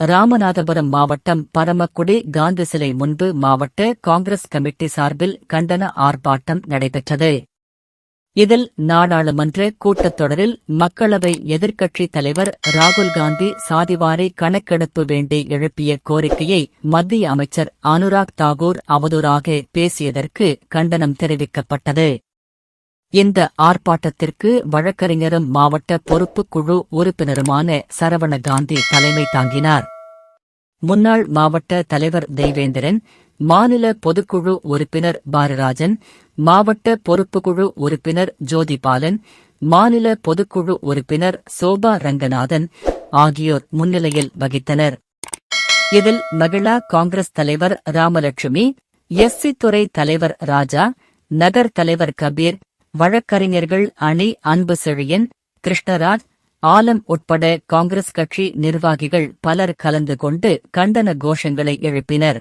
ராமநாதபுரம் மாவட்டம் பரமக்குடி காந்தி சிலை முன்பு மாவட்ட காங்கிரஸ் கமிட்டி சார்பில் கண்டன ஆர்ப்பாட்டம் நடைபெற்றது. இதில் நாடாளுமன்ற கூட்டத்தொடரில் மக்களவை எதிர்க்கட்சித் தலைவர் ராகுல் காந்தி சாதிவாரி கணக்கெடுப்பு வேண்டி எழுப்பிய கோரிக்கையை மத்திய அமைச்சர் அனுராக் தாகூர் அவதூறாக பேசியதற்கு கண்டனம் தெரிவிக்கப்பட்டது. இந்த ஆர்ப்பாட்டத்திற்கு வழக்கறிஞரும் மாவட்ட பொறுப்பு குழு உறுப்பினருமான சரவண காந்தி தலைமை தாங்கினார். முன்னாள் மாவட்ட தலைவர் தேவேந்திரன் மாநில பொதுக்குழு உறுப்பினர் பாரராஜன் மாவட்ட பொறுப்புக்குழு உறுப்பினர் ஜோதிபாலன் மாநில பொதுக்குழு உறுப்பினர் சோபா ரங்கநாதன் ஆகியோர் முன்னிலையில் வகித்தனர். இதில் மகிழா காங்கிரஸ் தலைவர் ராமலட்சுமி எஸ்சி துறை தலைவர் ராஜா நகர் தலைவர் கபீர் வழக்கறிஞர்கள் அணி அன்பு செழியன் கிருஷ்ணராஜ் ஆலம் உட்பட காங்கிரஸ் கட்சி நிர்வாகிகள் பலர் கலந்து கொண்டு கண்டன கோஷங்களை எழுப்பினர்.